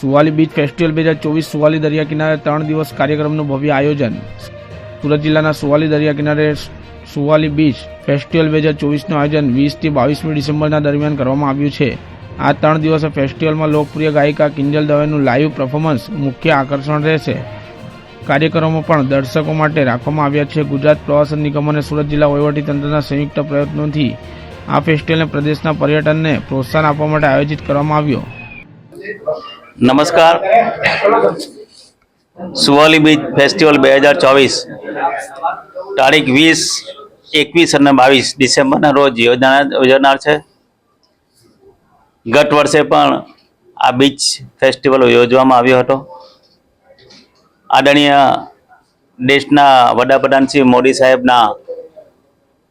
Suvali beach festival બે હજાર ચોવીસ સુવાલી દરિયા કિનારે ત્રણ દિવસ કાર્યક્રમનું ભવ્ય આયોજન. સુરત જિલ્લાના સુવાલી દરિયા કિનારે સુવાલી બીચ ફેસ્ટિવલ બે હજાર ચોવીસનું આયોજન વીસથી બાવીસમી ડિસેમ્બરના દરમિયાન કરવામાં આવ્યું છે. આ ત્રણ દિવસે ફેસ્ટિવલમાં લોકપ્રિય ગાયિકા કિંજલ દવેનું લાઈવ પરફોર્મન્સ મુખ્ય આકર્ષણ રહેશે. કાર્યક્રમો પણ દર્શકો માટે રાખવામાં આવ્યા છે. ગુજરાત પ્રવાસન નિગમ અને સુરત જિલ્લા વહીવટીતંત્રના સંયુક્ત પ્રયત્નોથી આ ફેસ્ટિવલને પ્રદેશના પર્યટનને પ્રોત્સાહન આપવા માટે આયોજિત કરવામાં આવ્યો. નમસ્કાર. સુવાલી બીચ ફેસ્ટિવલ બે હજાર ચોવીસ, તારીખ વીસ, એકવીસ અને બાવીસ ડિસેમ્બરના રોજ યોજાનાર યોજાનાર છે. ગત વર્ષે પણ આ બીચ ફેસ્ટિવલ યોજવામાં આવ્યો હતો. આદરણીય દેશના વડાપ્રધાન શ્રી મોદી સાહેબના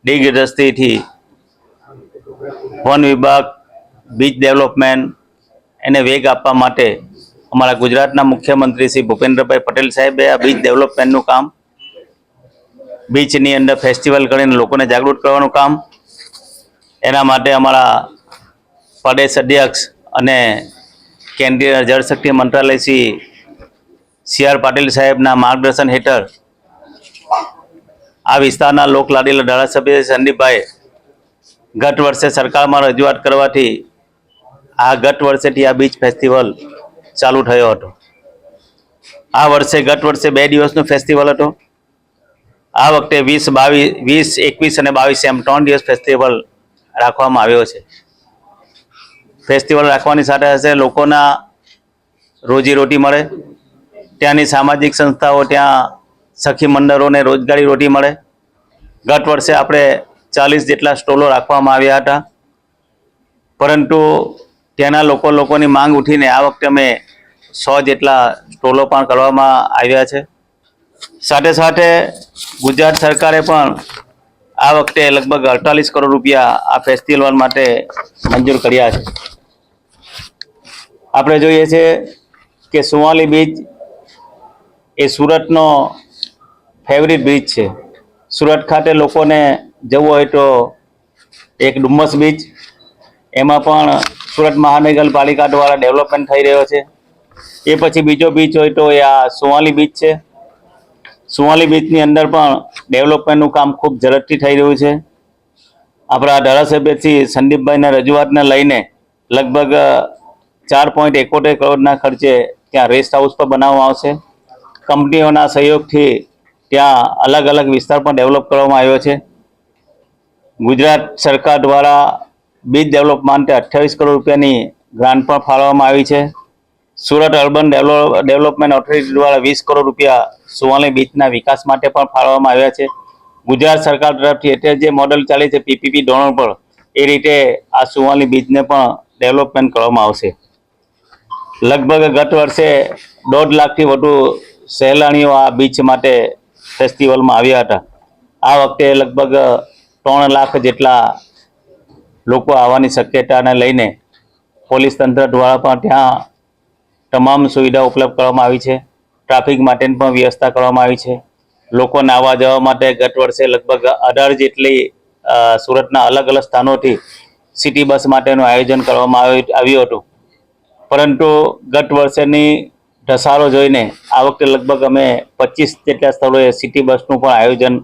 દિગ્દ્રષ્ટિથી વન વિભાગ બીચ ડેવલપમેન્ટ એને વેગ આપવા માટે અમારા ગુજરાતના મુખ્યમંત્રી શ્રી ભૂપેન્દ્રભાઈ પટેલ સાહેબે આ બીચ ડેવલપમેન્ટનું કામ, બીચની અંદર ફેસ્ટિવલ કરીને લોકોને જાગૃત કરવાનું કામ, એના માટે અમારા પ્રદેશ અધ્યક્ષ અને કેન્દ્રીય જળશક્તિ મંત્રાલય શ્રી સી આર પાટીલ સાહેબના માર્ગદર્શન હેઠળ આ વિસ્તારના લોકલાડીલા ધારાસભ્ય સંદીપભાઈ ગત વર્ષે સરકારમાં રજૂઆત કરવાથી આ ગત વર્ષેથી આ બીચ ફેસ્ટિવલ ચાલુ થયો હતો. આ વર્ષે ગત વર્ષે બે દિવસનો ફેસ્ટિવલ હતો. આ વખતે વીસ બાવીસ વીસ, એકવીસ અને બાવીસ એમ ત્રણ દિવસ ફેસ્ટિવલ રાખવામાં આવ્યો છે. ફેસ્ટિવલ રાખવાની સાથે સાથે લોકોના રોજીરોટી મળે, ત્યાંની સામાજિક સંસ્થાઓ, ત્યાં સખી મંડળોને રોજગારી રોટી મળે. ગત વર્ષે આપણે ચાલીસ જેટલા સ્ટોલો રાખવામાં આવ્યા હતા. પરંતુ ત્યાંના લોકો લોકોની માંગ ઉઠીને આ વખતે અમે સો જેટલા સ્ટોલો પણ કરવામાં આવ્યા છે. સાથે સાથે ગુજરાત સરકારે પણ આ વખતે લગભગ અડતાલીસ કરોડ રૂપિયા આ ફેસ્ટિવલ માટે મંજૂર કર્યા છે. આપણે જોઈએ છે કે સુવાલી બીચ એ સુરતનો ફેવરિટ બીચ છે. સુરત ખાતે લોકોને જવું હોય તો એક ડુમ્મસ બીચ, એમાં પણ સુરત મહાનગરપાલિકા દ્વારા ડેવલપમેન્ટ થઈ રહ્યો છે. એ પછી બીજો બીચ હોય તો એ આ સુવાલી બીચ છે. સુવાલી બીચની અંદર પણ ડેવલપમેન્ટનું કામ ખૂબ ઝડપથી થઈ રહ્યું છે. આપણા ધારાસભ્યથી સંદીપભાઈના રજૂઆતને લઈને લગભગ ચાર પોઈન્ટ એકોતેર કરોડના ખર્ચે ત્યાં રેસ્ટ હાઉસ પણ બનાવવામાં આવશે. કંપનીઓના સહયોગથી ત્યાં અલગ અલગ વિસ્તાર પણ ડેવલપ કરવામાં આવ્યો છે. ગુજરાત સરકાર દ્વારા બીચ ડેવલપ માટે અઠ્યાવીસ કરોડ રૂપિયાની ગ્રાન્ટ પણ ફાળવવામાં આવી છે. Surat urban develop development authority દ્વારા વીસ કરોડ રૂપિયા સુવાલી બીચના વિકાસ માટે પણ ફાળવવામાં આવ્યા છે. ગુજરાત સરકાર તરફથી અત્યારે જે મોડલ ચાલે છે પીપીપી ધોરણ પર, એ રીતે આ સુવાલી બીચને પણ ડેવલપમેન્ટ કરવામાં આવશે. લગભગ ગત વર્ષે દોઢ લાખથી વધુ સહેલાણીઓ આ બીચ માટે ફેસ્ટિવલમાં આવ્યા હતા. આ વખતે લગભગ ત્રણ લાખ જેટલા લોકો આવવાની શક્યતાને લઈને પોલીસ તંત્ર દ્વારા પણ ત્યાં તમામ સુવિધા ઉપલબ્ધ કરવામાં આવી છે. ટ્રાફિક માટેની પણ વ્યવસ્થા કરવામાં આવી છે. લોકોને આવવા જવા માટે ગત વર્ષે લગભગ અઢાર જેટલી સુરતના અલગ અલગ સ્થાનોથી સિટી બસ માટેનું આયોજન કરવામાં આવ્યું હતું. પરંતુ ગત વર્ષેની ઢસારો જોઈને આ વખતે લગભગ અમે પચીસ જેટલા સ્થળોએ સિટી બસનું પણ આયોજન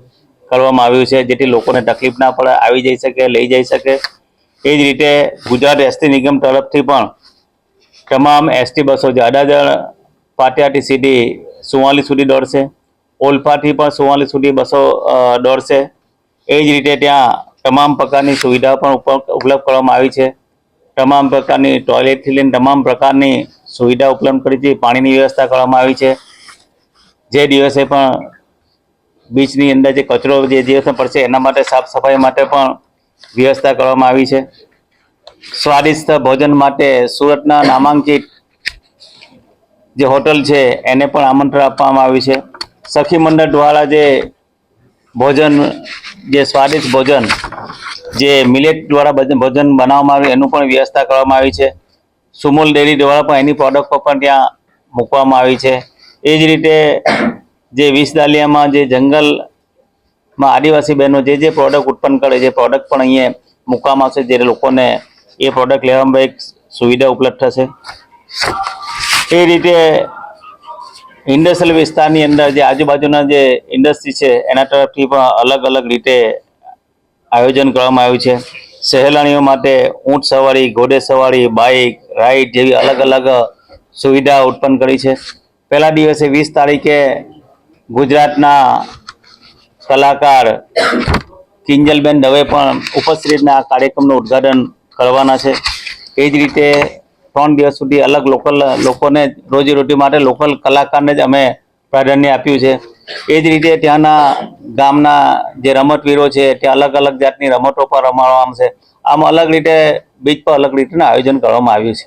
કરવામાં આવ્યું છે, જેથી લોકોને તકલીફ ના પડે, આવી જઈ શકે, લઈ જઈ શકે. એ જ રીતે ગુજરાત એસટી નિગમ તરફથી પણ તમામ એસટી બસો જે અડાજણ પાટિયાથી સીધી સુવાલી સુધી દોડશે. ઓલપાથી પણ સુવાલી સુધી બસો દોડશે. એ જ રીતે ત્યાં તમામ પ્રકારની સુવિધાઓ પણ ઉપ- ઉપલબ્ધ કરવામાં આવી છે. તમામ પ્રકારની ટોયલેટથી લઈને તમામ પ્રકારની સુવિધા ઉપલબ્ધ કરી છે. પાણીની વ્યવસ્થા કરવામાં આવી છે. જે દિવસે પણ બીચની અંદર જે કચરો જે દિવસે પડશે એના માટે સાફ સફાઈ માટે પણ વ્યવસ્થા કરવામાં આવી છે. સ્વાદિષ્ટ ભોજન માટે સુરતના નામાંકિત જે હોટલ છે, એને પણ આમંત્રણ આપવામાં આવ્યું છે. સખી મંડળ દ્વારા જે ભોજન, જે સ્વાદિષ્ટ ભોજન, જે મિલેટ દ્વારા ભોજન બનાવવામાં આવ્યું, એનું પણ વ્યવસ્થા કરવામાં આવી છે. સુમુલ ડેરી દ્વારા પણ એની પ્રોડક્ટો પણ ત્યાં મૂકવામાં આવી છે. એ જ રીતે જે વિસદાલિયામાં જે જંગલમાં આદિવાસી બહેનો જે જે પ્રોડક્ટ ઉત્પન્ન કરે છે પ્રોડક્ટ પણ અહીંયા મૂકવામાં આવશે, જે લોકોને એ પ્રોડક્ટ લેવામાં એક સુવિધા ઉપલબ્ધ થશે. એ રીતે ઇન્ડસ્ટ્રીયલ વિસ્તારની અંદર જે આજુબાજુના જે ઇન્ડસ્ટ્રી છે, એના તરફથી પણ અલગ અલગ રીતે આયોજન કરવામાં આવ્યું છે. સહેલાણીઓ માટે ઊંટ સવારી, ઘોડે સવારી બાઇક રાઈડ જેવી અલગ અલગ સુવિધા ઉત્પન્ન કરી છે. પહેલા દિવસે વીસ તારીખે ગુજરાતના કલાકાર કિંજલબેન દવે પણ ઉપસ્થિતના આ કાર્યક્રમનું ઉદ્ઘાટન કરવાના છે. એ જ રીતે ત્રણ દિવસ સુધી અલગ લોકલ, લોકોને રોજીરોટી માટે લોકલ કલાકારને જ અમે પ્રાધાન્ય આપ્યું છે. એ જ રીતે ત્યાંના ગામના જે રમતવીરો છે ત્યાં અલગ અલગ જાતની રમતો પર રમાડવામાં છે. આમ અલગ રીતે બીચ પર અલગ રીતના આયોજન કરવામાં આવ્યું છે.